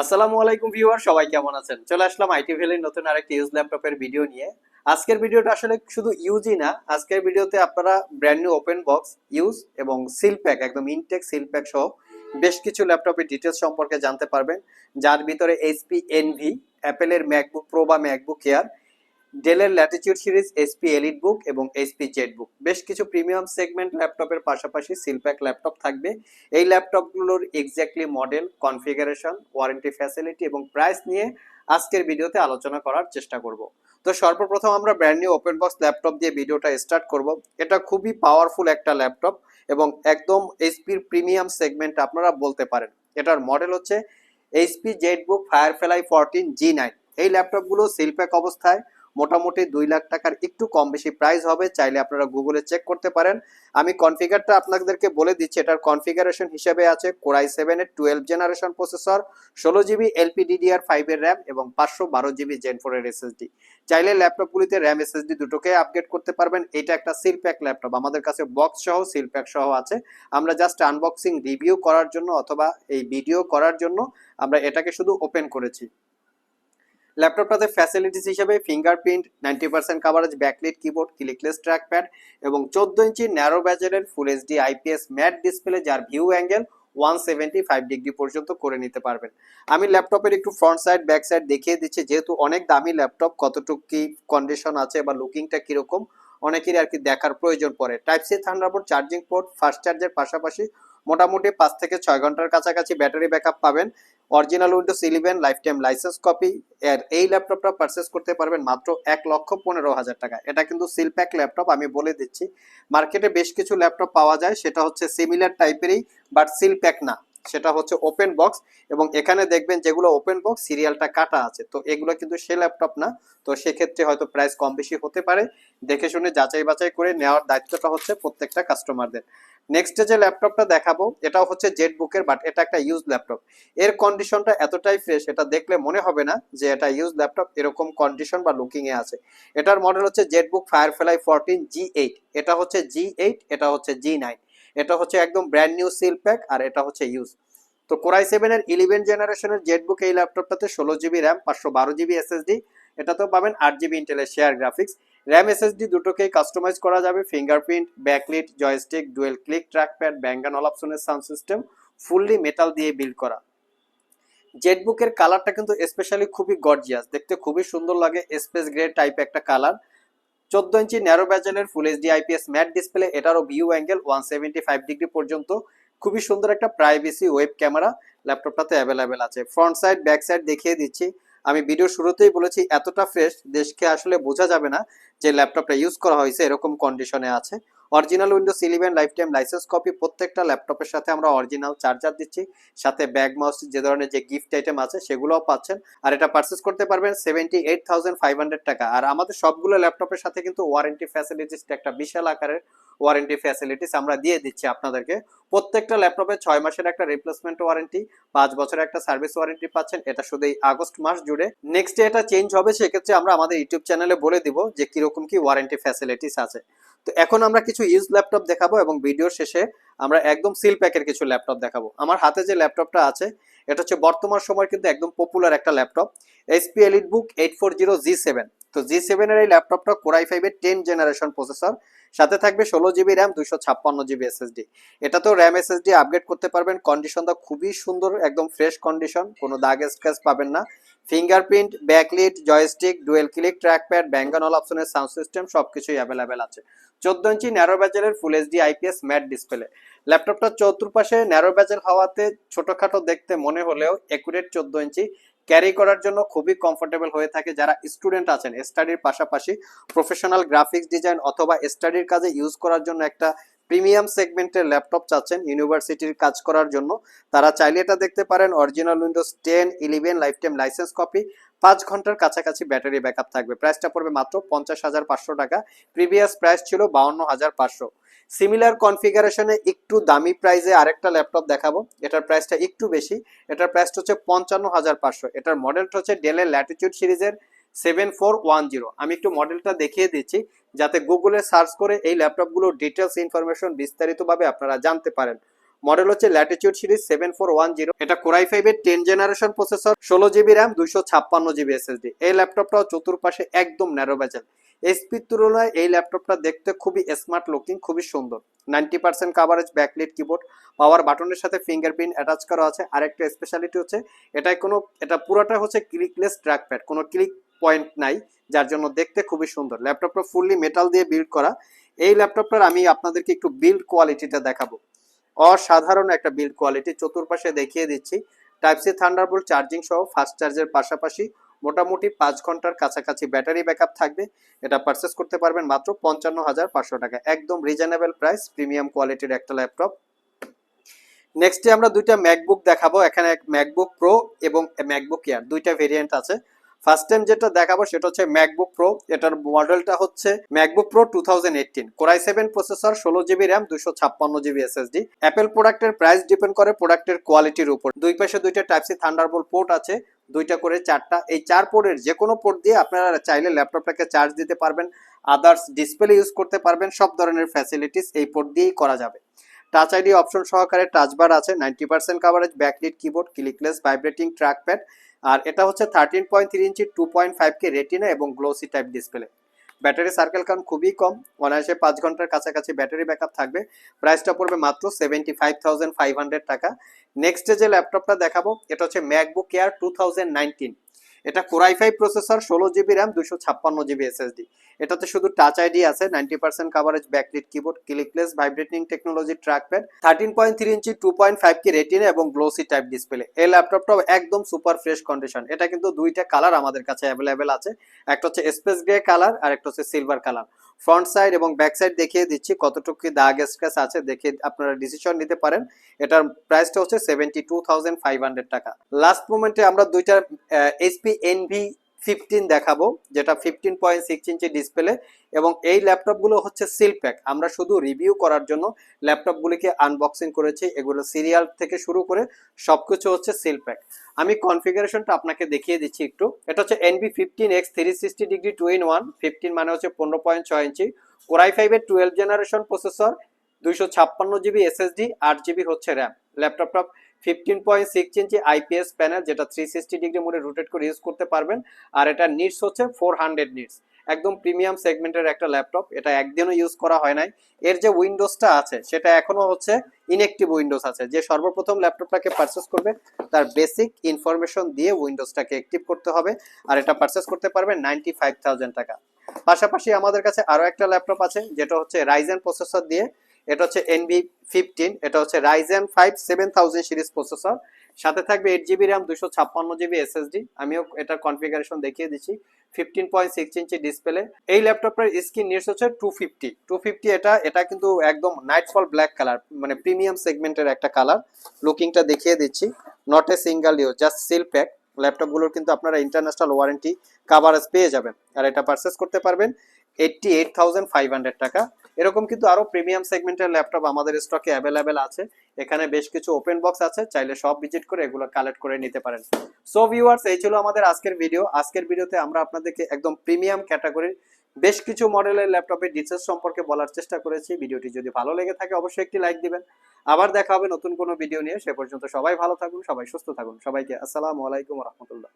আসসালামু আলাইকুম ভিউয়ার, সবাই কেমন আছেন? চলে আসলাম আইটি ভ্যালির নতুন আরেকটি ইউজ ল্যাপটপের ভিডিও নিয়ে। আজকের ভিডিওটা আসলে শুধু ইউজই না, আজকের ভিডিওতে আপনারা brand new open box use এবং সিল প্যাক একদম ইনটেক সিল প্যাক সহ বেশ কিছু ল্যাপটপের ডিটেলস সম্পর্কে জানতে পারবেন। যার ভিতরে এইচপি এনভি অ্যাপেলের ম্যাকবুক প্রো বা ম্যাকবুক এয়ার ডেলের Latitude series HP EliteBook এবং এসপি জেড বুক বেশ কিছু প্রিমিয়াম সেগমেন্ট ল্যাপটপের পাশাপাশি সিলপ্যাক ল্যাপটপ থাকবে। এই ল্যাপটপগুলোর exactly model configuration warranty facility এবং প্রাইস নিয়ে আজকের ভিডিওতে আলোচনা করার চেষ্টা করব। তো সর্বপ্রথম আমরা brand new open box laptop দিয়ে ভিডিওটা স্টার্ট করব। এটা খুবই পাওয়ারফুল একটা ল্যাপটপ এবং একদম এইচপির প্রিমিয়াম সেগমেন্ট আপনারা বলতে পারেন। এটার মডেল হচ্ছে HP ZBook fire Firefly fourteen G nine এই ল্যাপটপগুলো সিলপ্যাক অবস্থায় মোটামুটি দুই লাখ টাকার একটু কম বেশি প্রাইস হবে, চাইলে আপনারা গুগলে চেক করতে পারেন। আমি কনফিগারটা আপনাদেরকে বলে দিচ্ছি, এটার কনফিগারেশন হিসেবে আছে কোরাই সেভেনের টুয়েলভ জেনারেশন প্রসেসর ষোলো জিবি এলপিডিডিআর ফাইভ এর র্যাম এবং পাঁচশো বারো জিবি জেন ফোর এর এসএসডি চাইলে ল্যাপটপগুলিতে র্যাম এসএসডি দুটোকে আপগ্রেড করতে পারবেন। এটা একটা সিল প্যাক ল্যাপটপ আমাদের কাছে বক্স সহ সিল প্যাক সহ আছে। আমরা জাস্ট আনবক্সিং রিভিউ করার জন্য অথবা এই ভিডিও করার জন্য আমরা এটাকে শুধু ওপেন করেছি। ল্যাপটপটাতে ফ্যাসিলিটিস হিসেবে fingerprint ninety percent coverage backlit keyboard clickless trackpad এবং চোদ্দ ইঞ্চি narrow ব্যাজেলের full HD IPS matte display যার view angle one seventy five degree পর্যন্ত করে নিতে পারবেন। আমি ল্যাপটপের একটু ফ্রন্ট সাইড ব্যাক সাইড দেখিয়ে দিচ্ছি, যেহেতু অনেক দামি ল্যাপটপ, কতটুকু কি কন্ডিশন আছে বা লুকিংটা কীরকম, অনেকেরই আর কি দেখার প্রয়োজন পড়ে। Type C Thunderbolt charging port fast চার্জের পাশাপাশি মোটামুটি পাঁচ থেকে ছয় ঘণ্টার কাছাকাছি ব্যাটারি ব্যাকআপ পাবেন। Original Windows eleven life time licence copy এর এই ল্যাপটপটা পারচেস করতে পারবেন মাত্র এক লক্ষ পনেরো হাজার টাকা। এটা কিন্তু সিলপ্যাক ল্যাপটপ আমি বলে দিচ্ছি। মার্কেটে বেশ কিছু ল্যাপটপ পাওয়া যায়, সেটা হচ্ছে সিমিলার টাইপেরই বাট সিলপ্যাক না। সেটা হচ্ছে ওপেন বক্স এবং এখানে দেখবেন যেগুলো ওপেন বক্স সিরিয়ালটা কাটা আছে। তো এগুলো কিন্তু সে ল্যাপটপ না। তো সেক্ষেত্রে হয়তো প্রাইস কম বেশি হতে পারে। দেখে শুনে যাচাই বাছাই করে নেওয়ার দায়িত্বটা হচ্ছে প্রত্যেকটা কাস্টমারদের নেক্সটে যে ল্যাপটপটা দেখাবো, এটাও হচ্ছে জেট বুকের বাট এটা একটা ইউজ ল্যাপটপ এর কন্ডিশনটা এতটাই ফ্রেশ এটা দেখলে মনে হবে না যে এটা ইউজ ল্যাপটপ এরকম কন্ডিশন বা লুকিং এ আছে। এটার মডেল হচ্ছে ZBook fire Firefly fourteen G eight এটা হচ্ছে জি এইট এটা হচ্ছে জি নাইন এটা হচ্ছে একদম ব্র্যান্ড নিউ সিল প্যাক আর এটা হচ্ছে ইউজ তো কোরাই সেভেনের ইলেভেন জেনারেশনের জেট বুক এই ল্যাপটপটাতে ষোলো জিবি র্যাম পাঁচশো বারো জিবি এসএসডি এটাতেও পাবেন আট জিবি ইন্টেলের শেয়ার গ্রাফিক্স র্যাম এসএসডি দুটোকেই কাস্টমাইজ করা যাবে fingerprint backlit joystick dual click trackpad Bang and all অপশনের সাউন্ড সিস্টেম ফুললি মেটাল দিয়ে বিল্ড করা। জেটবুকের কালারটা কিন্তু স্পেশালি খুবই গর্জিয়াস দেখতে খুবই সুন্দর লাগে স্পেস গ্রে টাইপ একটা কালার চোদ্দ ইঞ্চি narrow ব্যাজেলের full HD IPS matte display এটারও view angle one seventy five degree পর্যন্ত। খুবই সুন্দর একটা প্রাইভেসি ওয়েব ক্যামেরা ল্যাপটপটাতে অ্যাভেলেবেল আছে। ফ্রন্ট সাইড ব্যাক সাইড দেখিয়ে দিচ্ছি। আমি ভিডিও শুরুতেই বলেছি, এতটা ফ্রেশ দেশকে আসলে বোঝা যাবে না যে ল্যাপটপটা ইউজ করা হয়েছে, এরকম কন্ডিশনে আছে। Original Windows eleven life time licence copy প্রত্যেকটা ল্যাপটপের সাথে আমরা অরিজিনাল চার্জার দিচ্ছি। সাথে ব্যাগ মাউস যে ধরনের যে গিফট আইটেম আছে, সেগুলোও পাচ্ছেন। আর এটা পারচেস করতে পারবেন seventy eight thousand five hundred টাকা। আর আমাদের সবগুলো ল্যাপটপের সাথে কিন্তু ওয়ারেন্টি ফ্যাসিলিটিস একটা বিশাল আকারের ওয়ারেন্টি ফ্যাসিলিটিস আমরা দিয়ে দিচ্ছি আপনাদেরকে। প্রত্যেকটা ল্যাপটপে ছয় মাসের একটা রিপ্লেসমেন্ট ওয়ারেন্টি পাঁচ বছরের একটা সার্ভিস ওয়ারেন্টি পাচ্ছেন। এটা শুধু এই আগস্ট মাস জুড়ে। নেক্সট ডে এটা চেঞ্জ হবে, সেক্ষেত্রে আমরা আমাদের ইউটিউব চ্যানেলে বলে দিব যে কীরকম কি ওয়ারেন্টি ফ্যাসিলিটিস আছে। তো এখন আমরা কিছু ইউজ ল্যাপটপ দেখাবো এবং ভিডিওর শেষে আমরা একদম সিল প্যাকের কিছু ল্যাপটপ দেখাবো। আমার হাতে যে ল্যাপটপটা আছে, এটা হচ্ছে বর্তমান সময় কিন্তু একদম পপুলার একটা laptop HP EliteBook eight four zero G seven তো জি সেভেনের এই ল্যাপটপটা কোরাই ফাইভের টেন জেনারেশন প্রসেসর সাথে থাকবে ষোলো জিবি র্যাম দুশো ছাপ্পান্ন জিবি এসএসডি এটাতেও র্যাম এসএসডি আপগ্রেড করতে পারবেন কন্ডিশনটা খুবই সুন্দর, একদম ফ্রেশ কন্ডিশন কোনো দাগ স্ক্র্যাচ পাবেন না। Fingerprint backlit joystick dual click trackpad Bang and অপশনের সাউন্ড সিস্টেম সবকিছুই অ্যাভেলেবেল আছে। চোদ্দ ইঞ্চি narrow ব্যাজেলের full HD IPS matte display ল্যাপটপটা চতুর্পাশে ন্যারো ব্যাজেল হওয়াতে ছোটখাটো দেখতে মনে হলেও একুরেট চোদ্দ ইঞ্চি ক্যারি করার জন্য খুবই কমফোর্টেবল হয়ে থাকে যারা স্টুডেন্ট আছেন। স্টাডির পাশাপাশি প্রফেশনাল গ্রাফিক্স ডিজাইন অথবা স্টাডির কাজে ইউজ করার জন্য একটা প্রিমিয়াম সেগমেন্টের ল্যাপটপ চাচ্ছেন ইউনিভার্সিটির কাজ করার জন্য। তারা চাইলে এটা দেখতে পারেন original Windows ten eleven life time licence copy পাঁচ ঘণ্টার কাছাকাছি ব্যাটারি ব্যাকআপ থাকবে। প্রাইসটা পড়বে মাত্র পঞ্চাশ হাজার পাঁচশো টাকা। প্রিভিয়াস প্রাইস ছিল বাউন্ন হাজার পাঁচশো। সিমিলার কনফিগারেশনে একটু দামি প্রাইসে আরেকটা ল্যাপটপ দেখাবো। এটার প্রাইসটা একটু বেশি। এটার প্রাইসটা হচ্ছে পঞ্চান্ন হাজার পাঁচশো। এটার মডেলটা হচ্ছে ডেলের ল্যাটিটিউড সিরিজের সেভেন ফোর ওয়ান জিরো আমি একটু মডেলটা দেখিয়ে দিচ্ছি, যাতে গুগলে সার্চ করে এই ল্যাপটপগুলোর ডিটেলস ইনফরমেশন বিস্তারিতভাবে আপনারা জানতে পারেন। মডেল হচ্ছে Latitude series seven four one zero এটা কোরাই ফাইভের টেন জেনারেশন প্রসেসর ষোলো জিবি র্যাম দুইশো ছাপ্পান্ন জিবি এসএসডি এই ল্যাপটপটাও চতুর্পাশে একদম ন্যারো ব্যাচেল এসপির তুলনায় এই ল্যাপটপটা দেখতে খুবই স্মার্ট লুকিং খুবই সুন্দর। Ninety percent coverage backlit keyboard power বাটনের সাথে ফিঙ্গারপ্রিন্ট অ্যাটাচ করা আছে। আরেকটা স্পেশালিটি হচ্ছে এটায় কোনো, এটা পুরোটা হচ্ছে ক্লিকলেস ট্র্যাকপ্যাড কোনো ক্লিক পয়েন্ট নাই, যার জন্য দেখতে খুবই সুন্দর। ল্যাপটপটা ফুললি মেটাল দিয়ে বিল্ড করা। এই ল্যাপটপটার আমি আপনাদেরকে একটু বিল্ড কোয়ালিটিটা দেখাবো। অসাধারণ একটা বিল্ড কোয়ালিটি চতুর্পাশে দেখিয়ে দিচ্ছি। টাইপ সি থান্ডারবোল্ট চার্জিং সহ ফাস্ট চার্জের পাশাপাশি মোটামুটি পাঁচ ঘণ্টার কাছাকাছি ব্যাটারি ব্যাকআপ থাকবে। এটা পারচেস করতে পারবেন মাত্র পঞ্চান্ন হাজার পাঁচশো টাকা। একদম রিজনেবল প্রাইস প্রিমিয়াম কোয়ালিটির একটা ল্যাপটপ নেক্সটে আমরা দুইটা ম্যাকবুক দেখাবো। এখানে এক ম্যাকবুক প্রো এবং ম্যাকবুক এয়ার দুইটা ভেরিয়েন্ট আছে। ফার্স্ট টাইম যেটা দেখাবো সেটা হচ্ছে ম্যাকবুক প্রো এটার মডেলটা হচ্ছে MacBook Pro two thousand eighteen Core i seven processor ষোলো জিবি র্যাম দুশো ছাপ্পান্ন জিবি এসএসডি অ্যাপেল প্রোডাক্টের প্রাইস ডিপেন্ড করে প্রোডাক্টের কোয়ালিটির উপর। দুই পাশে দুইটা টাইপ সি থান্ডারবোল্ট পোর্ট আছে, দুইটা করে চারটা। এই চার পোর্টের যে কোনো পোর্ট দিয়ে আপনারা চাইলে ল্যাপটপটাকে চার্জ দিতে পারবেন আদার্স ডিসপ্লে ইউজ করতে পারবেন, সব ধরনের ফ্যাসিলিটিস এই পোর্ট দিয়েই করা যাবে। টাচ আইডি অপশন সহকারে টাচ বার আছে ninety percent coverage backlit keyboard clickless vibrating trackpad আর এটা হচ্ছে thirteen point three inch two point five K Retina এবং glossy type display battery circle count খুবই কম, অনায়াসে পাঁচ ঘণ্টার কাছাকাছি ব্যাটারি ব্যাকআপ থাকবে। প্রাইসটা পড়বে মাত্র seventy five thousand five hundred টাকা নেক্সট যে ল্যাপটপটা দেখাবো, এটা হচ্ছে MacBook Air two thousand nineteen এটা কোরাই ফাইভ প্রসেসর ষোলো জিবি র্যাম দুশো ছাপ্পান্ন জিবি এসএসডি এটাতে শুধু টাচ আইডি আছে ninety percent coverage backlit keyboard clickless vibrating technology trackpad thirteen point three inch two point five K Retina এবং glossy type display এই ল্যাপটপটাও একদম সুপার ফ্রেশ কন্ডিশন এটা কিন্তু দুইটা কালার আমাদের কাছে অ্যাভেলেবেল আছে। একটা হচ্ছে স্পেস গ্রে কালার আর একটা হচ্ছে সিলভার কালার ফ্রন্ট সাইড এবং ব্যাক সাইড দেখিয়ে দিচ্ছি কতটুকু দাগ স্ক্র্যাচ আছে, দেখে আপনারা ডিসিশন নিতে পারেন। এটার প্রাইসটা হচ্ছে seventy two thousand five hundred টাকা। লাস্ট মোমেন্টে আমরা দুইটা এইচপি এনভি ফিফটিন দেখাবো, যেটা fifteen point six inch display এবং এই ল্যাপটপগুলো হচ্ছে সিল প্যাক আমরা শুধু রিভিউ করার জন্য ল্যাপটপগুলিকে আনবক্সিং করেছি, এগুলো সিরিয়াল থেকে শুরু করে সবকিছু হচ্ছে সিল প্যাক আমি কনফিগারেশনটা আপনাকে দেখিয়ে দিচ্ছি একটু। এটা হচ্ছে Envy fifteen X three sixty degree two in one fifteen মানে হচ্ছে পনেরো পয়েন্ট ছয় ইঞ্চি কোরাই ফাইভের টুয়েলভ জেনারেশন প্রসেসর দুইশো ছাপ্পান্ন জিবি এসএসডি আট জিবি হচ্ছে র্যাম ল্যাপটপটা fifteen point six inch IPS panel যেটা থ্রি সিক্সটি ডিগ্রি মোডে রোটেট করে ইউজ করতে পারবেন। আর এটা নিটস হচ্ছে ফোর হান্ড্রেড একদম প্রিমিয়াম সেগমেন্টের একটা ল্যাপটপ এটা একদিনও ইউজ করা হয় নাই। এর যে উইন্ডোজটা আছে, সেটা এখনও হচ্ছে ইনএক্টিভ উইন্ডোজ আছে। যে সর্বপ্রথম ল্যাপটপটাকে পারচেস করবে, তার বেসিক ইনফরমেশন দিয়ে উইন্ডোজটাকে অ্যাক্টিভ করতে হবে। আর এটা পারচেস করতে পারবে নাইনটি ফাইভ থাউজেন্ড টাকা। পাশাপাশি আমাদের কাছে আরও একটা ল্যাপটপ আছে, যেটা হচ্ছে রাইজেন প্রসেসর দিয়ে এটা হচ্ছে এনবি ফিফটিন এটা হচ্ছে Ryzen five seven thousand series processor সাথে থাকবে এইট জিবি র্যাম দুশো ছাপ্পান্ন জিবি এসএসডি আমিও এটার কনফিগারেশন দেখিয়ে দিচ্ছি fifteen point six inch display এই ল্যাপটপের স্ক্রিন নিটস হচ্ছে টু ফিফটি টু ফিফটি এটা এটা কিন্তু একদম নাইটফল ব্ল্যাক কালার মানে প্রিমিয়াম সেগমেন্টের একটা কালার লুকিংটা দেখিয়ে দিচ্ছি not a single use just seal pack ল্যাপটপগুলোর কিন্তু আপনারা ইন্টারন্যাশনাল ওয়ারেন্টি কাভারেজ পেয়ে যাবেন, আর এটা পারচেস করতে পারবেন eighty eight thousand five hundred টাকা। এরকম কিন্তু আরও প্রিমিয়াম সেগমেন্টের ল্যাপটপ আমাদের স্টকে অ্যাভেলেবেল আছে। এখানে বেশ কিছু ওপেন বক্স আছে, চাইলে সব ভিজিট করে এগুলো কালেক্ট করে নিতে পারেন। সো ভিউয়ার্স এই ছিল আমাদের আজকের ভিডিও আজকের ভিডিওতে আমরা আপনাদেরকে একদম প্রিমিয়াম ক্যাটাগরির বেশ কিছু মডেলের ল্যাপটপের ডিটেলস সম্পর্কে বলার চেষ্টা করেছি। ভিডিওটি যদি ভালো লেগে থাকে, অবশ্যই একটি লাইক দিবেন। আবার দেখা হবে নতুন কোনো ভিডিও নিয়ে। সে পর্যন্ত সবাই ভালো থাকুন, সবাই সুস্থ থাকুন। সবাইকে আসসালামু আলাইকুম রহমতুল্লাহ।